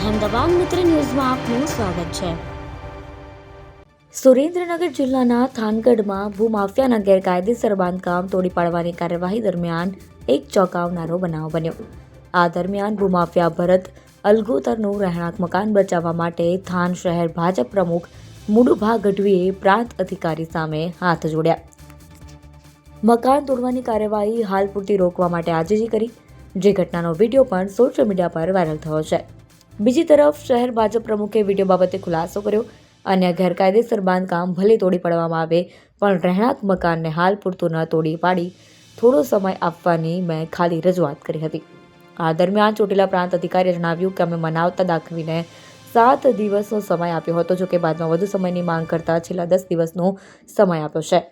અહેમદાબાદ મિત્ર ન્યૂઝમાં આપનું સ્વાગત છે. સુરેન્દ્રનગર જિલ્લાના થાનગઢમાં ભૂમાફિયાના ગેરકાયદેસર બાંધકામ તોડી પાડવાની કાર્યવાહી દરમિયાન એક ચોંકાવનારો બનાવ બન્યો. આ દરમિયાન ભૂમાફિયા ભરત અલગોતરનું રહેણાંક મકાન બચાવવા માટે થાન શહેર ભાજપ પ્રમુખ મુડુભા ગઢવીએ પ્રાંત અધિકારી સામે હાથ જોડ્યા. મકાન તોડવાની કાર્યવાહી હાલ પૂરતી રોકવા માટે આજીજી કરી, જે ઘટનાનો વીડિયો પણ સોશિયલ મીડિયા પર વાયરલ થયો છે. બીજી તરફ શહેર ભાજપ પ્રમુખે વીડિયો બાબતે ખુલાસો કર્યો અન્ય ગેરકાયદેસર બાંધકામ ભલે તોડી પાડવામાં આવે, પણ રહેણાંક મકાનને હાલ પૂરતું ન તોડી પાડી. થોડો સમય આપવાની મેં ખાલી રજૂઆત કરી હતી. આ દરમિયાન ચોટીલા પ્રાંત અધિકારીએ જણાવ્યું કે અમે મનાવતા દાખવીને સાત દિવસનો સમય આપ્યો હતો જોકે બાદમાં વધુ સમયની માંગ કરતા છેલ્લા દસ દિવસનો સમય આપ્યો છે.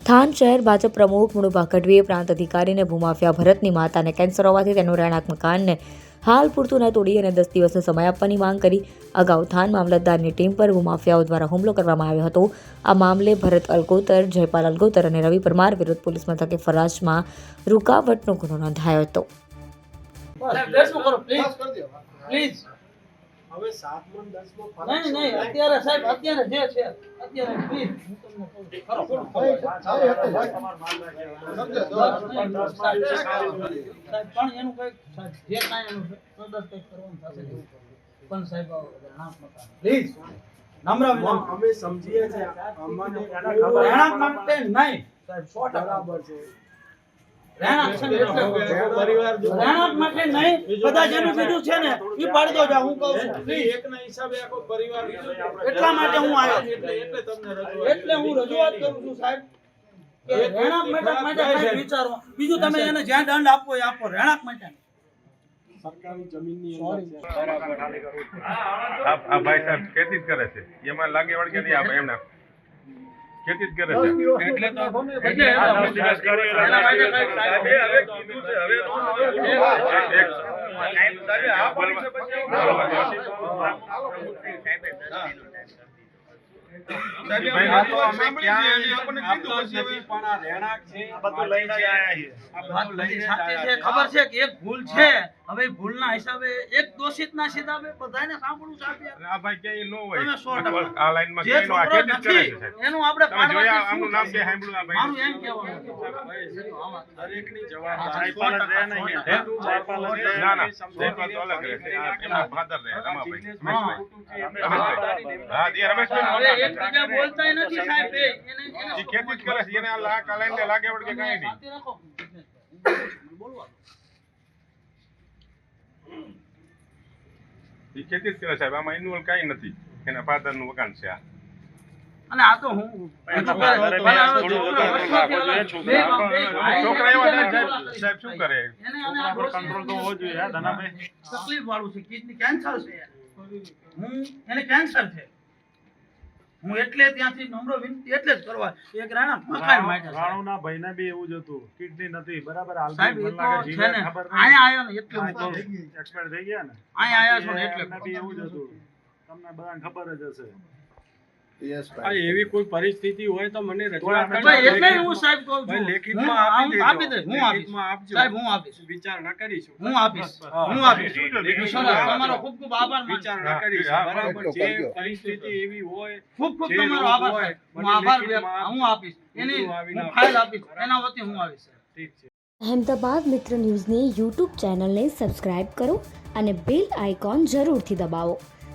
થાન શહેર ભાજપ પ્રમુખ મુણુભા ગઢવીએ પ્રાંત અધિકારીને ભૂમાફિયા ભરતની માતાને કેન્સર હોવાથી તેનું રહેણાંક મકાનને હાલ પૂરતું ન તોડી અને દસ દિવસનો સમય આપવાની માંગ કરી. અગાઉ થાન મામલતદારની ટીમ પર ભૂમાફિયાઓ દ્વારા હુમલો કરવામાં આવ્યો હતો. આ મામલે ભરત અલગોતર જયપાલ અલગોતર અને રવિ પરમાર વિરુદ્ધ પોલીસ મથકે ફરાજમાં રૂકાવટનો ગુનો નોંધાયો હતો. પ્લીઝ હવે સાતમો ને દસમો ફરક નહીં નહીં અત્યારે સાહેબ અત્યારે જે છે અત્યારે પ્લીઝ હું તમને કહું. ખરો, ખરો. સાહેબ, સાહેબ, પણ એનું કંઈક જે કાંઈ એનું છે, તો કરવાનું થશે પણ સાહેબ પ્લીઝ નમ્ર વિનંતી. અમે સમજીએ છીએ. અમને રહેણાંક માટે નહીં. સાહેબ સો ટકા. બરાબર છે. એટલે માટે બીજું છે. ને ઈ પાડી દો જા હું કહું છું. પ્લીઝ એકના હિસાબે આખો પરિવાર એટલા માટે હું આવ્યો. એટલે એટલે તમને રજૂઆત એટલે હું રજૂઆત કરું છું સાહેબ રહેણાંક માટે માટે વિચારો બીજું તમે એને જ્યાં દંડ આપવો એ આપો રહેણાંક માટે. સરકારી જમીનની અંદર આ ભાઈ સાહેબ ખેતી જ કરે છે. એમાં લાગે વળગે નહીં આપણે એમને? ખેતી જ કરે છે. એટલે તો એટલે હવે કીધું છે, હવે. ખબર છે કે એક ભૂલ છે. હવે ભૂલ ભૂલના હિસાબે એક દોષિતના હિસાબે બધાને સાંભળવું છે આ ભાઈ ન હોય. તમે આ લાઈનમાં આ કરે એનું આપણે જોયા પાડવાથી નામ કે સાંભળ્યું આ મારું એમ કહેવાનું દરેકની જવાબદારી સો ટકા, સો જયપાલ ના ના. જયપાલ તો અલગ રહે. એમના father રહે રમાભાઈ. હા એ રમેશભાઈ હવે એકબીજા બોલતાય નથી સાહેબ એ. એને- એને ખેતી જ કરે છે. એને આ લાગ આ લાઈને લાગે વળગે કાંઈ નહીં. એ ખેતી જ કરે સાહેબ. આમાં ઇન્વોલ્વ કાંઈ નથી. એના father નું મકાન છે આ. અને આ તો હું છોકરા એવા સાહેબ. સાહેબ શું કરે? એને અને આ દોષી તકલીફ વાળું છે કિડની કેન્સર છે. હું એને કેન્સર છે. હું એટલે ત્યાંથી નમ્ર વિનંતી એટલે જ કરવા. એક રાણા મકાન માટે. રાણુના ભાઈને બી એવું જ હતું. કિડની નથી. બરાબર હાલ સાહેબ એ તો છે ને. ખબર આયો ને એટલે હું કહું એક્સપાયર થઈ ગયા ને? અહીંયા આયા છો ને એટલે બી એવું જ હતું. તમને બધાને ખબર જ હશે. એવી કોઈ પરિસ્થિતિ હોય તો મને રજૂઆત ભાઈ, ભાઈ, કરજો. એટલે હું સાહેબ કહું છું. લેખિતમાં આપી દેજો. હું લેખિતમાં આપજો. સાહેબ હું આપીશ. વિચારણા કરીશું. હું આપીશ. હું આપીશ. તમારો ખૂબ ખૂબ આભાર વિચારણા હા, બરાબર બરાબર. જે પરિસ્થિતિ એવી હોય ખૂબ ખૂબ તમારો આભાર હું આભાર હું આપીશ. એની હું ફાઇલ આપીશ. એના વતી હું આવીશ ઠીક છે. અહેમદાબાદ મિત્ર ન્યૂઝની યુટ્યુબ ચેનલને સબસ્ક્રાઇબ કરો અને બેલ આઇકોન જરૂરથી દબાવો.